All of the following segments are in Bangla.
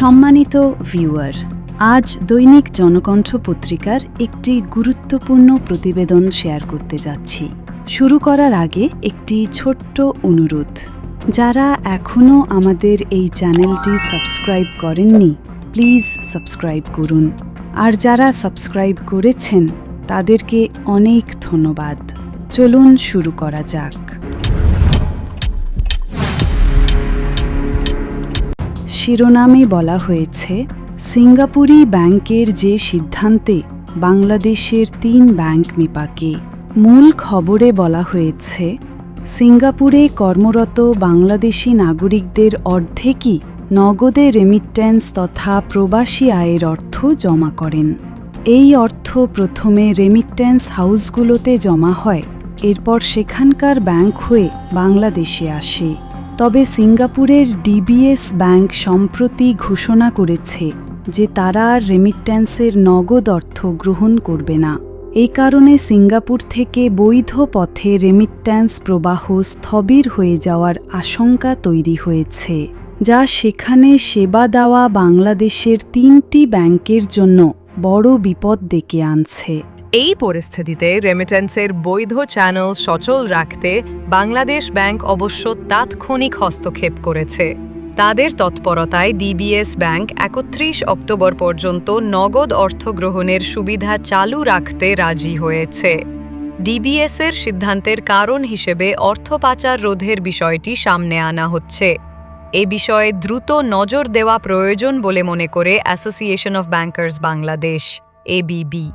সম্মানিত ভিউয়ার আজ দৈনিক জনকণ্ঠ পত্রিকার একটি গুরুত্বপূর্ণ প্রতিবেদন শেয়ার করতে যাচ্ছি। শুরু করার আগে একটি ছোট্ট অনুরোধ। যারা এখনও আমাদের এই চ্যানেলটি সাবস্ক্রাইব করেননি প্লিজ সাবস্ক্রাইব করুন। আর যারা সাবস্ক্রাইব করেছেন, তাদেরকে অনেক ধন্যবাদ। চলুন শুরু করা যাক। শিরোনামে বলা হয়েছে, সিঙ্গাপুরি ব্যাংকের যে সিদ্ধান্তে বাংলাদেশের তিন ব্যাংক মিপাকে মূল খবরে বলা হয়েছে, সিঙ্গাপুরে কর্মরত বাংলাদেশি নাগরিকদের অর্ধেকই নগদে রেমিট্যান্স তথা প্রবাসী আয়ের অর্থ জমা করেন। এই অর্থ প্রথমে রেমিট্যান্স হাউসগুলোতে জমা হয়, এরপর সেখানকার ব্যাংক হয়ে বাংলাদেশে আসে। তবে সিঙ্গাপুরের ডিবিএস ব্যাংক সম্প্রতি ঘোষণা করেছে যে তারা আর রেমিট্যান্সের নগদ অর্থ গ্রহণ করবে না। এই কারণে সিঙ্গাপুর থেকে বৈধ পথে রেমিট্যান্স প্রবাহ স্থবির হয়ে যাওয়ার আশঙ্কা তৈরি হয়েছে, যা সেখানে সেবা দেওয়া বাংলাদেশের তিনটি ব্যাংকের জন্য বড় বিপদ ডেকে আনছে। এই পরিস্থিতিতে রেমিটেন্সের বৈধ চ্যানেল সচল রাখতে বাংলাদেশ ব্যাংক অবশ্য তাৎক্ষণিক হস্তক্ষেপ করেছে। তাদের তৎপরতায় ডিবিএস ব্যাংক একত্রিশ অক্টোবর পর্যন্ত নগদ অর্থ গ্রহণের সুবিধা চালু রাখতে রাজি হয়েছে। ডিবিএসের সিদ্ধান্তের কারণ হিসেবে অর্থ পাচার রোধের বিষয়টি সামনে আনা হচ্ছে। এ বিষয়ে দ্রুত নজর দেওয়া প্রয়োজন বলে মনে করে association of bankers Bangladesh ABB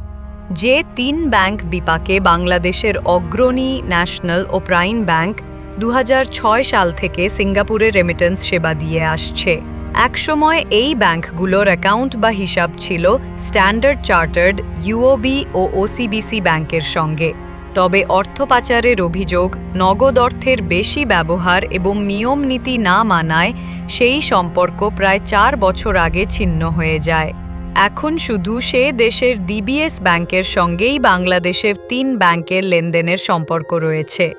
যে তিন ব্যাংক বিপাকে বাংলাদেশের অগ্রণী ন্যাশনাল ও প্রাইম ব্যাংক দু হাজার ছয় সাল থেকে সিঙ্গাপুরে রেমিটেন্স সেবা দিয়ে আসছে। একসময় এই ব্যাংকগুলোর অ্যাকাউন্ট বা হিসাব ছিল স্ট্যান্ডার্ড চার্টার্ড ইউওবি ও ওসিবিসি ব্যাংকের সঙ্গে। তবে অর্থ পাচারের অভিযোগ, নগদ অর্থের বেশি ব্যবহার এবং নিয়ম নীতি না মানায় সেই সম্পর্ক প্রায় চার বছর আগে ছিন্ন হয়ে যায়। এখন শুধু সে দেশের ডিবিএস ব্যাংকের সঙ্গেই বাংলাদেশের তিন ব্যাংকের লেনদেনের সম্পর্ক রয়েছে।